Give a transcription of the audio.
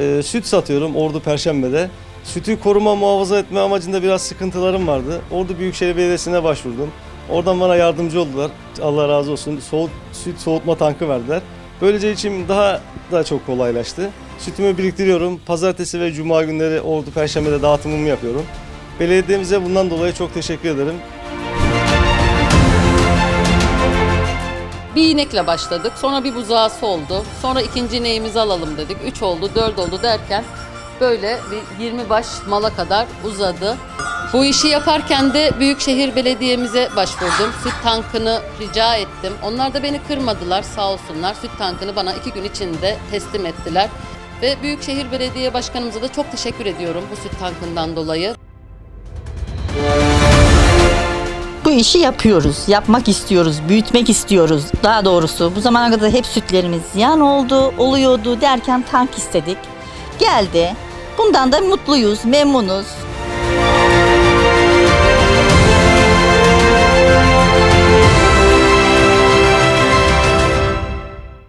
Ee, süt satıyorum Ordu Perşembe'de. Sütü koruma muhafaza etme amacında biraz sıkıntılarım vardı. Ordu Büyükşehir Belediyesi'ne başvurdum. Oradan bana yardımcı oldular. Allah razı olsun. Soğut, süt soğutma tankı verdiler. Böylece içim daha da çok kolaylaştı. Sütümü biriktiriyorum. Pazartesi ve cuma günleri Ordu Perşembe'de dağıtımımı yapıyorum. Belediyemize bundan dolayı çok teşekkür ederim. Bir inekle başladık. Sonra bir buzağısı oldu. Sonra ikinci ineğimizi alalım dedik. Üç oldu, dört oldu derken böyle bir 20 baş mala kadar uzadı. Bu işi yaparken de Büyükşehir Belediye'mize başvurdum. Süt tankını rica ettim. Onlar da beni kırmadılar sağ olsunlar. Süt tankını bana iki gün içinde teslim ettiler. Ve Büyükşehir Belediye Başkanımıza da çok teşekkür ediyorum bu süt tankından dolayı. Bu işi yapıyoruz, yapmak istiyoruz, büyütmek istiyoruz. Daha doğrusu bu zamana kadar hep sütlerimiz ziyan oldu, oluyordu derken tank istedik. Geldi. Bundan da mutluyuz, memnunuz.